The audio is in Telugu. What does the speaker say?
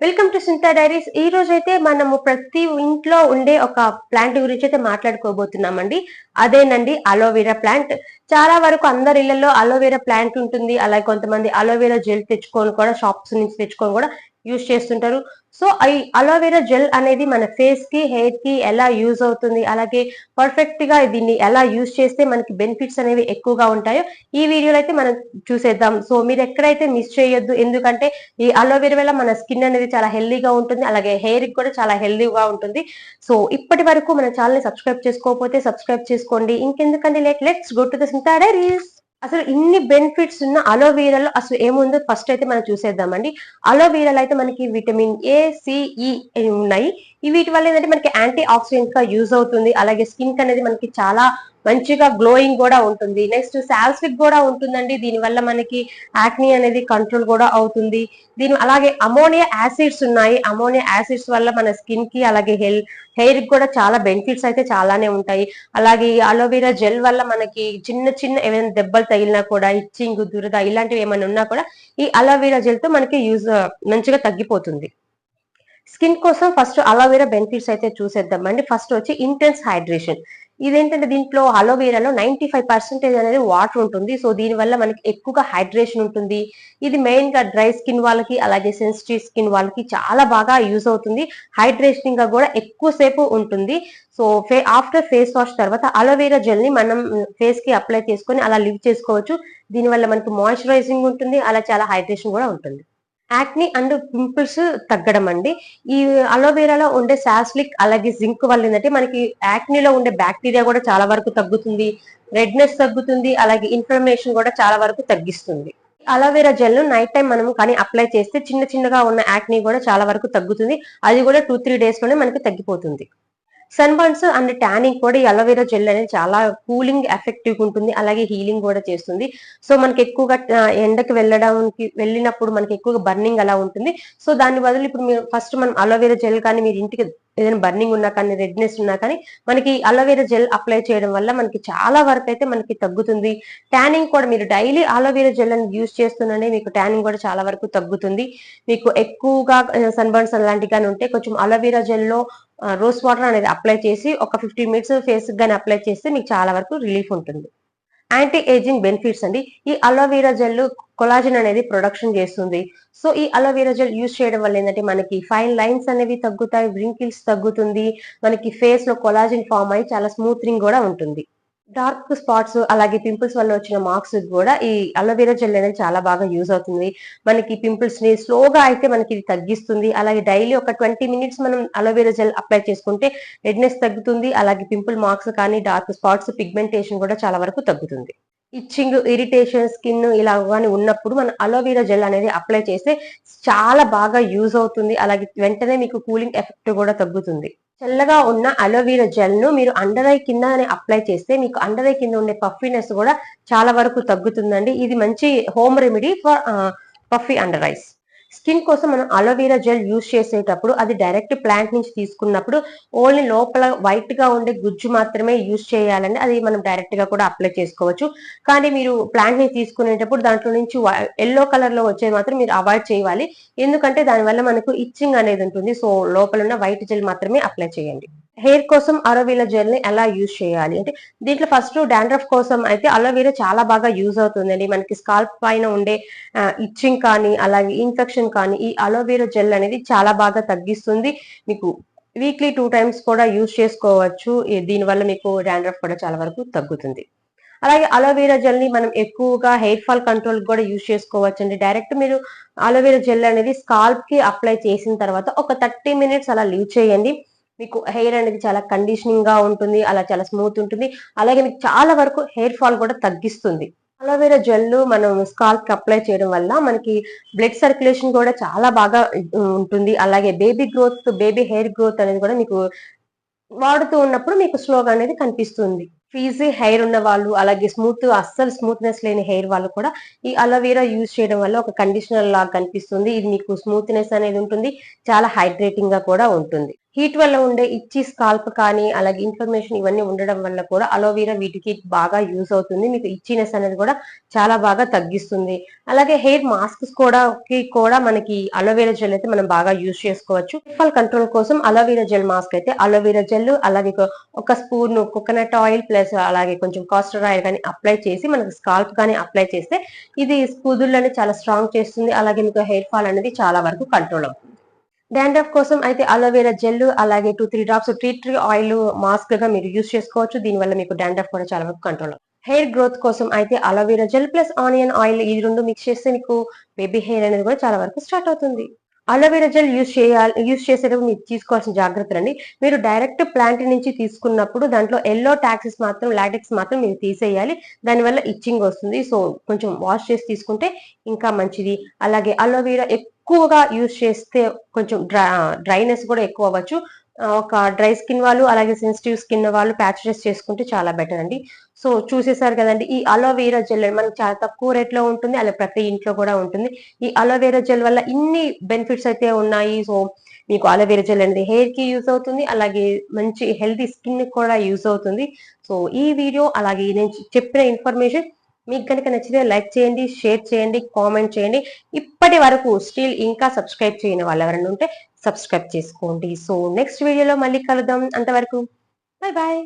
వెల్కమ్ టు సింతా డైరీస్ ఈ రోజు అయితే మనము ప్రతి ఇంట్లో ఉండే ఒక ప్లాంట్ గురించి అయితే మాట్లాడుకోబోతున్నామండి. అదేనండి అలోవెరా ప్లాంట్ చాలా వరకు అందరి ఇళ్ళలో అలోవెరా ప్లాంట్ ఉంటుంది. అలాగే కొంతమంది అలోవెరా జెల్ తెచ్చుకొని కూడా షాప్స్ నుంచి తెచ్చుకొని కూడా యూజ్ చేస్తుంటారు. సో ఈ అలోవెరా జెల్ అనేది మన ఫేస్కి హెయిర్కి ఎలా యూజ్ అవుతుంది? అలాగే పర్ఫెక్ట్గా దీన్ని ఎలా యూజ్ చేస్తే మనకి బెనిఫిట్స్ అనేవి ఎక్కువగా ఉంటాయో ఈ వీడియోలో అయితే మనం చూసేద్దాం. సో మీరు ఎక్కడైతే మిస్ చేయొద్దు ఎందుకంటే ఈ అలోవెరా వల్ల మన స్కిన్ అనేది చాలా హెల్దీగా ఉంటుంది అలాగే హెయిర్కి కూడా చాలా హెల్దీగా ఉంటుంది. సో ఇప్పటి వరకు మన ఛానల్ సబ్స్క్రైబ్ చేసుకోకపోతే సబ్స్క్రైబ్ చేసుకోండి. ఇంకెందుకంటే let let's go to the Sintha diaries అసలు ఇన్ని బెనిఫిట్స్ ఉన్న అలోవీరాలో అసలు ఏముందో ఫస్ట్ అయితే మనం చూసేద్దామండి. అలోవీరాలో అయితే మనకి విటమిన్ ఏ సిఈ ఉన్నాయి. వీటి వల్ల ఏంటంటే మనకి యాంటీ ఆక్సిడెంట్గా యూజ్ అవుతుంది. అలాగే స్కిన్ అనేది మనకి చాలా మంచిగా గ్లోయింగ్ కూడా ఉంటుంది. నెక్స్ట్ సాల్స్విక్ కూడా ఉంటుందండి. దీని వల్ల మనకి యాక్ని అనేది కంట్రోల్ కూడా అవుతుంది. దీని అలాగే అమోనియా యాసిడ్స్ ఉన్నాయి. అమోనియా యాసిడ్స్ వల్ల మన స్కిన్కి అలాగే హెల్ హెయిర్కి కూడా చాలా బెనిఫిట్స్ అయితే చాలానే ఉంటాయి. అలాగే ఈ అలోవెరా జెల్ వల్ల మనకి చిన్న చిన్న ఏమైనా దెబ్బలు తగిలినా కూడా ఇచ్చింగ్ దురద ఇలాంటివి ఏమైనా ఉన్నా కూడా ఈ అలోవెరా జెల్తో మనకి యూజ్ మంచిగా తగ్గిపోతుంది. స్కిన్ కోసం ఫస్ట్ అలోవెరా బెనిఫిట్స్ అయితే చూసేద్దామండి. ఫస్ట్ వచ్చి ఇంటెన్స్ హైడ్రేషన్ ఇదేంటంటే దీంట్లో అలోవేరాలో నైన్టీ ఫైవ్ పర్సెంటేజ్ అనేది వాటర్ ఉంటుంది. సో దీని వల్ల మనకి ఎక్కువగా హైడ్రేషన్ ఉంటుంది. ఇది మెయిన్గా డ్రై స్కిన్ వాళ్ళకి అలాగే సెన్సిటివ్ స్కిన్ వాళ్ళకి చాలా బాగా యూజ్ అవుతుంది. హైడ్రేషనింగ్గా కూడా ఎక్కువసేపు ఉంటుంది. సో ఫే ఆఫ్టర్ ఫేస్ వాష్ తర్వాత అలోవేరా జెల్ని మనం ఫేస్కి అప్లై చేసుకొని అలా లివ్ చేసుకోవచ్చు. దీనివల్ల మనకి మాయిశ్చరైజింగ్ ఉంటుంది. అలా చాలా హైడ్రేషన్ కూడా ఉంటుంది. యాక్ని అండ్ పింపుల్స్ తగ్గడం అండి ఈ అలోవేరాలో ఉండే సాస్లిక్ అలాగే జింక్ వల్ల ఏంటంటే మనకి యాక్నిలో ఉండే బ్యాక్టీరియా కూడా చాలా వరకు తగ్గుతుంది. రెడ్నెస్ తగ్గుతుంది. అలాగే ఇన్ఫ్లమేషన్ కూడా చాలా వరకు తగ్గిస్తుంది. అలోవెరా జెల్ నైట్ టైం మనం కానీ అప్లై చేస్తే చిన్న చిన్నగా ఉన్న యాక్ని కూడా చాలా వరకు తగ్గుతుంది. అది కూడా టూ త్రీ డేస్లోనే మనకి తగ్గిపోతుంది. సన్ బర్న్స్ అండ్ ట్యానింగ్ కూడా ఈ అలోవెరా జెల్ అనేది చాలా కూలింగ్ ఎఫెక్టివ్ ఉంటుంది. అలాగే హీలింగ్ కూడా చేస్తుంది. సో మనకి ఎక్కువగా ఎండకి వెళ్ళడానికి వెళ్ళినప్పుడు మనకి ఎక్కువగా బర్నింగ్ అలా ఉంటుంది. సో దాని బదులు ఇప్పుడు మీరు ఫస్ట్ మనం అలోవెరా జెల్ కానీ మీరు ఇంటికి ఏదైనా బర్నింగ్ ఉన్నా కానీ రెడ్నెస్ ఉన్నా కానీ మనకి అలోవెరా జెల్ అప్లై చేయడం వల్ల మనకి చాలా వరకు అయితే మనకి తగ్గుతుంది. ట్యానింగ్ కూడా మీరు డైలీ అలోవెరా జెల్ అని యూజ్ చేస్తున్నానే మీకు ట్యానింగ్ కూడా చాలా వరకు తగ్గుతుంది. మీకు ఎక్కువగా సన్బర్న్స్ అలాంటివి కానీ ఉంటే కొంచెం అలోవెరా జెల్లో రోస్ వాటర్ అనేది అప్లై చేసి ఒక ఫిఫ్టీ మినిట్స్ ఫేస్ కానీ అప్లై చేస్తే మీకు చాలా వరకు రిలీఫ్ ఉంటుంది. యాంటీ ఏజింగ్ బెనిఫిట్స్ అండి. ఈ అలోవెరా జెల్ కొలాజిన్ అనేది ప్రొడక్షన్ చేస్తుంది. సో ఈ అలోవెరా జెల్ యూజ్ చేయడం వల్ల ఏంటంటే మనకి ఫైన్ లైన్స్ అనేవి తగ్గుతాయి వ్రింకిల్స్ తగ్గుతుంది మనకి ఫేస్లో కొలాజిన్ ఫామ్ అయ్యి చాలా స్మూత్నింగ్ కూడా ఉంటుంది. డార్క్ స్పాట్స్ అలాగే పింపుల్స్ వల్ల వచ్చిన మార్క్స్ కూడా ఈ అలోవెరా జెల్ అనేది చాలా బాగా యూజ్ అవుతుంది. మనకి పింపుల్స్ని స్లోగా అయితే మనకి ఇది తగ్గిస్తుంది. అలాగే డైలీ ఒక ట్వంటీ మినిట్స్ మనం అలోవెరా జెల్ అప్లై చేసుకుంటే రెడ్నెస్ తగ్గుతుంది. అలాగే పింపుల్ మార్క్స్ కానీ డార్క్ స్పాట్స్ పిగ్మెంటేషన్ కూడా చాలా వరకు తగ్గుతుంది. ఇచ్చింగ్ ఇరిటేషన్ స్కిన్ ఇలా కానీ ఉన్నప్పుడు మనం అలోవెరా జెల్ అనేది అప్లై చేస్తే చాలా బాగా యూజ్ అవుతుంది. అలాగే వెంటనే మీకు కూలింగ్ ఎఫెక్ట్ కూడా తగ్గుతుంది. చల్లగా ఉన్న అలోవీరా జెల్ను మీరు అండర్ ఐ కింద అప్లై చేస్తే మీకు అండర్ ఐ కింద ఉండే పఫీనెస్ కూడా చాలా వరకు తగ్గుతుందండి. ఇది మంచి home remedy for puffy under eyes skin కోసం మనం అలోవెరా జెల్ యూజ్ చేసేటప్పుడు అది డైరెక్ట్ ప్లాంట్ నుంచి తీసుకున్నప్పుడు ఓన్లీ లోపల వైట్గా ఉండే గుజ్జు మాత్రమే యూజ్ చేయాలండి. అది మనం డైరెక్ట్గా కూడా అప్లై చేసుకోవచ్చు. కానీ మీరు ప్లాంట్ని తీసుకునేటప్పుడు దాంట్లో నుంచి ఎల్లో కలర్లో వచ్చేది మాత్రం మీరు అవాయిడ్ చేయాలి. ఎందుకంటే దానివల్ల మనకు ఇచ్చింగ్ అనేది ఉంటుంది. సో లోపల ఉన్న వైట్ జెల్ మాత్రమే అప్లై చేయండి. హెయిర్ కోసం అలోవీరా జెల్ని ఎలా యూజ్ చేయాలి? అంటే దీంట్లో ఫస్ట్ డాండ్రఫ్ కోసం అయితే అలోవెరా చాలా బాగా యూజ్ అవుతుందండి. మనకి స్కాల్ప్ పైన ఉండే ఇచ్చింగ్ కానీ అలాగే ఇన్ఫెక్షన్ కానీ ఈ అలోవీరా జెల్ అనేది చాలా బాగా తగ్గిస్తుంది. మీకు వీక్లీ టూ టైమ్స్ కూడా యూజ్ చేసుకోవచ్చు. దీనివల్ల మీకు డాండ్రఫ్ కూడా చాలా వరకు తగ్గుతుంది. అలాగే అలోవెరా జెల్ని మనం ఎక్కువగా హెయిర్ ఫాల్ కంట్రోల్ కూడా యూజ్ చేసుకోవచ్చు అండి డైరెక్ట్ మీరు అలోవెరా జెల్ అనేది స్కాల్ప్కి అప్లై చేసిన తర్వాత ఒక థర్టీ మినిట్స్ అలా లీవ్ చేయండి. మీకు హెయిర్ అనేది చాలా కండిషనింగ్గా ఉంటుంది అలా చాలా స్మూత్ ఉంటుంది. అలాగే మీకు చాలా వరకు హెయిర్ ఫాల్ కూడా తగ్గిస్తుంది. అలోవెరా జెల్ మనం స్కాల్ప్కి అప్లై చేయడం వల్ల మనకి బ్లడ్ సర్క్యులేషన్ కూడా చాలా బాగా ఉంటుంది. అలాగే baby growth baby hair growth అనేది కూడా మీకు వాడుతూ ఉన్నప్పుడు మీకు స్లోగా అనేది కనిపిస్తుంది. ఫీజీ హెయిర్ ఉన్న వాళ్ళు అలాగే స్మూత్ అస్సలు స్మూత్నెస్ లేని హెయిర్ వాళ్ళు కూడా ఈ అలోవెరా యూజ్ చేయడం వల్ల ఒక కండిషనర్ లాగా కనిపిస్తుంది. ఇది మీకు స్మూత్నెస్ అనేది ఉంటుంది చాలా హైడ్రేటింగ్గా కూడా ఉంటుంది. హీట్ వల్ల ఉండే ఇచ్చి స్కాల్ప్ కానీ అలాగే ఇన్ఫర్మేషన్ ఇవన్నీ ఉండడం వల్ల కూడా అలోవీరా వీటికి బాగా యూజ్ అవుతుంది. మీకు ఇచ్చినెస్ అనేది కూడా చాలా బాగా తగ్గిస్తుంది. అలాగే హెయిర్ మాస్క్స్ కూడా కి కూడా మనకి అలోవీరా జెల్ అయితే మనం బాగా యూజ్ చేసుకోవచ్చు. ఫాల్ కంట్రోల్ కోసం అలోవీరా జెల్ మాస్క్ అయితే అలోవీరా జెల్ అలాగే ఒక- స్పూన్ కోకోనట్ ఆయిల్ ప్లస్ అలాగే కొంచెం కాస్టర్ ఆయిల్ కానీ అప్లై చేసి మనకి స్కాల్ప్ కానీ అప్లై చేస్తే ఇది కుదుళ్ళని చాలా స్ట్రాంగ్ చేస్తుంది. అలాగే మీకు హెయిర్ ఫాల్ అనేది చాలా వరకు కంట్రోల్ అవుతుంది. డాండ్రఫ్ కోసం అయితే అలోవెరా జెల్ అలాగే two three drops tree tree oil మాస్క్గా మీరు యూస్ చేసుకోవచ్చు. దీనివల్ల మీకు డాండ్రఫ్ కూడా చాలా వరకు కంట్రోల్ హెయిర్ గ్రోత్ కోసం అయితే aloe vera gel plus onion oil ఇది రెండు మిక్స్ చేస్తే మీకు బేబీ హెయిర్ అనేది కూడా చాలా వరకు స్టార్ట్ అవుతుంది. అలోవెరా జెల్ యూస్ చేయాలి యూస్ చేసేటప్పుడు మీరు తీసుకోవాల్సిన జాగ్రత్తలు అండి మీరు డైరెక్ట్ ప్లాంట్ నుంచి తీసుకున్నప్పుడు దాంట్లో ఎల్లో టాక్సిస్ మాత్రం లాటెక్స్ మాత్రం మీరు తీసేయాలి. దానివల్ల ఇచ్చింగ్ వస్తుంది. సో కొంచెం వాష్ చేసి తీసుకుంటే ఇంకా మంచిది. అలాగే అలోవెరా ఎక్కువగా యూస్ చేస్తే కొంచెం డ్రైనెస్ కూడా ఎక్కువ అవ్వచ్చు. ఒక డ్రై స్కిన్ వాళ్ళు అలాగే సెన్సిటివ్ స్కిన్ వాళ్ళు ప్యాచెస్ చేసుకుంటే చాలా బెటర్ అండి. సో చూసేసారు కదండి ఈ అలోవెరా జెల్ మనకి చాలా తక్కువ రేట్లో ఉంటుంది అలాగే ప్రతి ఇంట్లో కూడా ఉంటుంది. ఈ అలోవెరా జెల్ వల్ల ఇన్ని బెనిఫిట్స్ అయితే ఉన్నాయి. సో మీకు అలోవెరా జెల్ అనేది హెయిర్కి యూజ్ అవుతుంది అలాగే మంచి హెల్తీ స్కిన్ కూడా యూజ్ అవుతుంది. సో ఈ వీడియో అలాగే నేను చెప్పిన ఇన్ఫర్మేషన్ మీకు కనుక నచ్చితే లైక్ చేయండి షేర్ చేయండి కామెంట్ చేయండి. ఇప్పటి వరకు స్టిల్ ఇంకా సబ్స్క్రైబ్ చేయని వాళ్ళు ఎవరైనా ఉంటే సబ్స్క్రైబ్ చేసుకోండి. సో నెక్స్ట్ వీడియోలో మళ్ళీ కలుద్దాం. అంతవరకు బాయ్ బాయ్